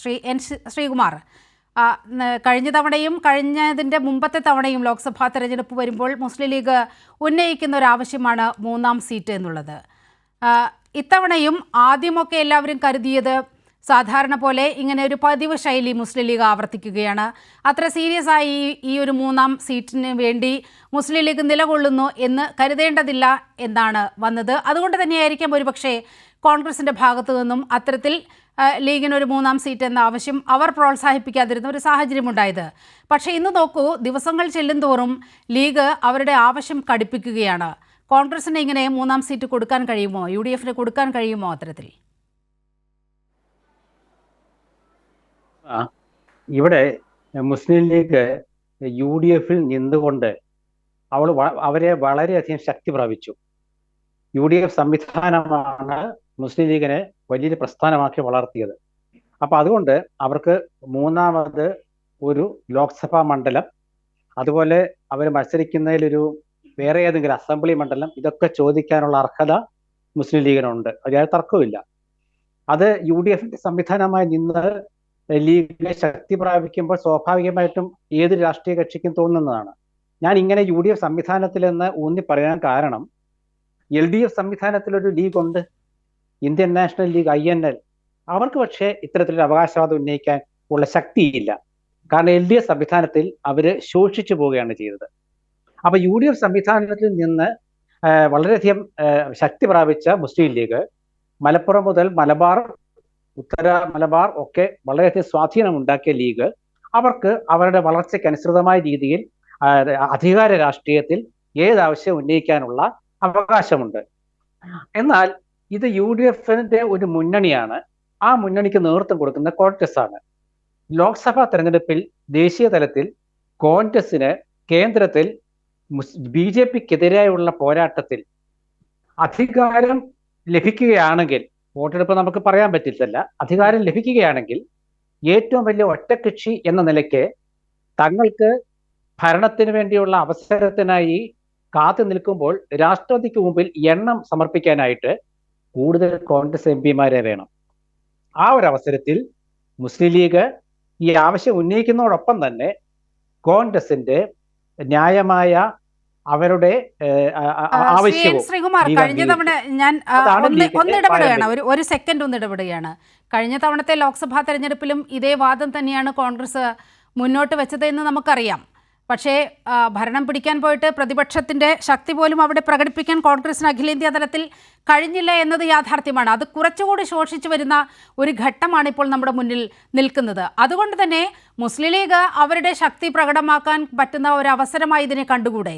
Shri N Sreekumar. കഴിഞ്ഞ തവണയും കഴിഞ്ഞതിന്റെ മുമ്പത്തെ തവണയും ലോക്സഭാ തെരഞ്ഞെടുപ്പ് വരുമ്പോൾ മുസ്ലിം ലീഗ് ഉന്നയിക്കുന്ന ഒരു ആവശ്യമാണ് മൂന്നാം സീറ്റ് എന്നുള്ളത്. ഇത്തവണയും ആദ്യമൊക്കെ എല്ലാവരും കരുതിയത് സാധാരണ പോലെ ഇങ്ങനെ ഒരു പതിവ് ശൈലി മുസ്ലിം ലീഗ് ആവർത്തിക്കുകയാണ്. അത്ര സീരിയസ് ആയി ഈ- ഒരു മൂന്നാം സീറ്റിന് വേണ്ടി മുസ്ലിം ലീഗ് നിലകൊള്ളുന്നു എന്ന് കരുതേണ്ടതില്ല എന്നാണ് വന്നത്. അതുകൊണ്ട് തന്നെയായിരിക്കാം ഒരുപക്ഷെ കോൺഗ്രസിന്റെ ഭാഗത്തു നിന്നും അത്തരത്തിൽ ഒരു മൂന്നാം സീറ്റ് എന്ന ആവശ്യം അവർ പ്രോത്സാഹിപ്പിക്കാതിരുന്ന ഒരു സാഹചര്യമുണ്ടായത് പക്ഷേ ഇന്ന് നോക്കൂ ദിവസങ്ങൾ ചെല്ലുന്തോറും ലീഗ് അവരുടെ ആവശ്യം കടുപ്പിക്കുകയാണ്. കോൺഗ്രസിന് ഇങ്ങനെ മൂന്നാം സീറ്റ് കൊടുക്കാൻ കഴിയുമോ? യു കൊടുക്കാൻ കഴിയുമോ അത്തരത്തിൽ? ഇവിടെ മുസ്ലിം ലീഗ് യു ഡി എഫിൽ നിന്നുകൊണ്ട് അവൾ അവരെ വളരെയധികം ശക്തി പ്രാപിച്ചു. യു ഡി എഫ് സംവിധാനമാണ് മുസ്ലിം ലീഗിനെ വലിയൊരു പ്രസ്ഥാനമാക്കി വളർത്തിയത്. അപ്പൊ അതുകൊണ്ട് അവർക്ക് മൂന്നാമത് ഒരു ലോക്സഭാ മണ്ഡലം അതുപോലെ അവർ മത്സരിക്കുന്നതിലൊരു വേറെ ഏതെങ്കിലും അസംബ്ലി മണ്ഡലം ഇതൊക്കെ ചോദിക്കാനുള്ള അർഹത മുസ്ലിം ലീഗിനുണ്ട്. അതിൽ തർക്കമില്ല അത് യു ഡി എഫിന്റെ സംവിധാനമായി നിന്ന് ലീഗ് ശക്തി പ്രാപിക്കുമ്പോൾ സ്വാഭാവികമായിട്ടും ഏത് രാഷ്ട്രീയ കക്ഷിക്കും തോന്നുന്നതാണ്. ഞാൻ ഇങ്ങനെ യു ഡി എഫ് സംവിധാനത്തിൽ എന്ന് ഊന്നി പറയാൻ കാരണം എൽ ഡി എഫ് സംവിധാനത്തിൽ ഒരു ലീഗ് ഉണ്ട് Indian national league I N L. അവർക്ക് പക്ഷേ ഇത്തരത്തിലൊരു അവകാശവാദം ഉന്നയിക്കാൻ ഉള്ള ശക്തിയില്ല. കാരണം എൽ ഡി എഫ് സംവിധാനത്തിൽ അവർ ശോഷിച്ചു പോവുകയാണ് ചെയ്തത്. അപ്പൊ യു ഡി എഫ് സംവിധാനത്തിൽ നിന്ന് വളരെയധികം ശക്തി പ്രാപിച്ച മുസ്ലിം ലീഗ് മലപ്പുറം മുതൽ മലബാർ ഉത്തര മലബാർ ഒക്കെ വളരെയധികം സ്വാധീനം ഉണ്ടാക്കിയ ലീഗ്. അവർക്ക് അവരുടെ വളർച്ചയ്ക്ക് അനുസൃതമായ രീതിയിൽ അധികാര രാഷ്ട്രീയത്തിൽ ഏതാവശ്യം ഉന്നയിക്കാനുള്ള അവകാശമുണ്ട്. എന്നാൽ ഇത് യു ഡി എഫിന്റെ ഒരു മുന്നണിയാണ്. ആ മുന്നണിക്ക് നേതൃത്വം കൊടുക്കുന്ന കോൺഗ്രസ് ആണ്. ലോക്സഭാ തെരഞ്ഞെടുപ്പിൽ ദേശീയ തലത്തിൽ കോൺഗ്രസിന് കേന്ദ്രത്തിൽ ബി ജെ പിക്കെതിരായുള്ള പോരാട്ടത്തിൽ അധികാരം ലഭിക്കുകയാണെങ്കിൽ വോട്ടെടുപ്പ് നമുക്ക് പറയാൻ പറ്റില്ല അധികാരം ലഭിക്കുകയാണെങ്കിൽ ഏറ്റവും വലിയ ഒറ്റകക്ഷി എന്ന നിലയ്ക്ക് തങ്ങൾക്ക് ഭരണത്തിന് വേണ്ടിയുള്ള അവസരത്തിനായി കാത്തു നിൽക്കുമ്പോൾ രാഷ്ട്രപതിക്ക് മുമ്പിൽ എണ്ണം സമർപ്പിക്കാനായിട്ട് കൂടുതൽ കോൺഗ്രസ് എം പിമാരെ വേണം. ആ ഒരു അവസരത്തിൽ മുസ്ലിം ലീഗ് ഈ ആവശ്യം ഉന്നയിക്കുന്നതോടൊപ്പം തന്നെ കോൺഗ്രസിന്റെ ന്യായമായ അവരുടെ ആവശ്യവും ശ്രീകുമാർ കഴിഞ്ഞ തവണ ഞാൻ ഒന്നിടപെടുകയാണ് ഒരു ഒരു സെക്കൻഡ് ഒന്ന് ഇടപെടുകയാണ്. കഴിഞ്ഞ തവണത്തെ ലോക്സഭാ തെരഞ്ഞെടുപ്പിലും ഇതേ വാദം തന്നെയാണ് കോൺഗ്രസ് മുന്നോട്ട് വെച്ചത് എന്ന് നമുക്കറിയാം. പക്ഷേ ഭരണം പിടിക്കാൻ പോയിട്ട് പ്രതിപക്ഷത്തിന്റെ ശക്തി പോലും അവിടെ പ്രകടിപ്പിക്കാൻ കോൺഗ്രസിന് അഖിലേന്ത്യാ തലത്തിൽ കഴിഞ്ഞില്ല എന്നത് യാഥാർത്ഥ്യമാണ്. അത് കുറച്ചുകൂടി ശോഷിച്ചു വരുന്ന ഒരു ഘട്ടമാണ് ഇപ്പോൾ നമ്മുടെ മുന്നിൽ നിൽക്കുന്നത്. അതുകൊണ്ട് തന്നെ മുസ്ലിം ലീഗ് അവരുടെ ശക്തി പ്രകടമാക്കാൻ പറ്റുന്ന ഒരു അവസരമായി ഇതിനെ കണ്ടുകൂടെ?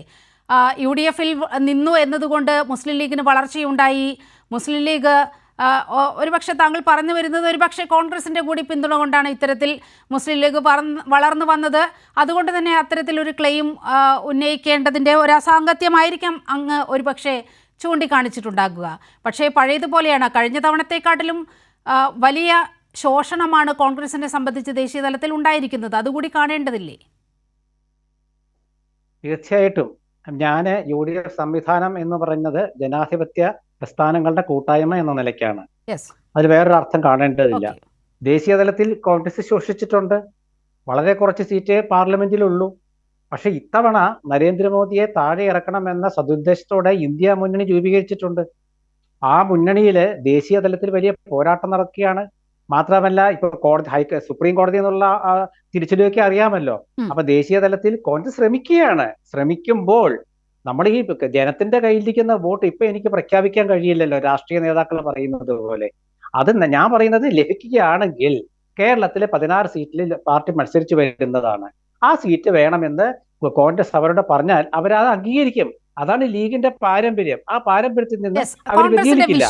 യു ഡി എഫിൽ നിന്നു എന്നതുകൊണ്ട് മുസ്ലിം ലീഗിന് വളർച്ചയുണ്ടായി. മുസ്ലിം ലീഗ് ഒരുപക്ഷെ താങ്കൾ പറഞ്ഞു വരുന്നത് ഒരുപക്ഷെ കോൺഗ്രസിന്റെ കൂടി പിന്തുണ കൊണ്ടാണ് ഇത്തരത്തിൽ മുസ്ലിം ലീഗ് വളർന്നു വന്നത്. അതുകൊണ്ട് തന്നെ അത്തരത്തിലൊരു ക്ലെയിം ഉന്നയിക്കേണ്ടതിന്റെ ഒരു അസാങ്കത്യമായിരിക്കാം അങ്ങ് ഒരുപക്ഷെ ചൂണ്ടിക്കാണിച്ചിട്ടുണ്ടാകുക. പക്ഷേ പഴയതുപോലെയാണ്. കഴിഞ്ഞ തവണത്തെക്കാട്ടിലും വലിയ ശോഷണമാണ് കോൺഗ്രസിനെ സംബന്ധിച്ച് ദേശീയ തലത്തിൽ ഉണ്ടായിരിക്കുന്നത്. അതുകൂടി കാണേണ്ടതില്ലേ? തീർച്ചയായിട്ടും. ഞാൻ യു ഡി എഫ് സംവിധാനം എന്ന് പറയുന്നത് ജനാധിപത്യ പ്രസ്ഥാനങ്ങളുടെ കൂട്ടായ്മ എന്ന നിലയ്ക്കാണ്. അതിൽ വേറൊരു അർത്ഥം കാണേണ്ടതില്ല. ദേശീയ തലത്തിൽ കോൺഗ്രസ് ശോഷിച്ചിട്ടുണ്ട്. വളരെ കുറച്ച് സീറ്റേ പാർലമെന്റിലുള്ളൂ. പക്ഷെ ഇത്തവണ നരേന്ദ്രമോദിയെ താഴെ ഇറക്കണമെന്ന സതുദ്ദേശത്തോടെ ഇന്ത്യ മുന്നണി രൂപീകരിച്ചിട്ടുണ്ട്. ആ മുന്നണിയിൽ ദേശീയ തലത്തിൽ വലിയ പോരാട്ടം നടക്കുകയാണ്. മാത്രമല്ല ഇപ്പൊ കോടതി ഹൈ സുപ്രീം കോടതി എന്നുള്ള തിരിച്ചടിയൊക്കെ അറിയാമല്ലോ. അപ്പൊ ദേശീയ തലത്തിൽ കോൺഗ്രസ് ശ്രമിക്കുകയാണ്. ശ്രമിക്കുമ്പോൾ നമ്മൾ ഈ ജനത്തിന്റെ കയ്യിലിരിക്കുന്ന വോട്ട് ഇപ്പൊ എനിക്ക് പ്രഖ്യാപിക്കാൻ കഴിയില്ലല്ലോ. രാഷ്ട്രീയ നേതാക്കൾ പറയുന്നത് പോലെ. അത് ഞാൻ പറയുന്നത് ലഭിക്കുകയാണെങ്കിൽ കേരളത്തിലെ പതിനാറ് സീറ്റിൽ പാർട്ടി മത്സരിച്ചു വരുന്നതാണ്. ആ സീറ്റ് വേണമെന്ന് കോൺഗ്രസ് അവരോട് പറഞ്ഞാൽ അവരത് അംഗീകരിക്കും. അതാണ് ലീഗിന്റെ പാരമ്പര്യം. ആ പാരമ്പര്യത്തിൽ നിന്ന് അവർ വ്യതിചലിക്കില്ല.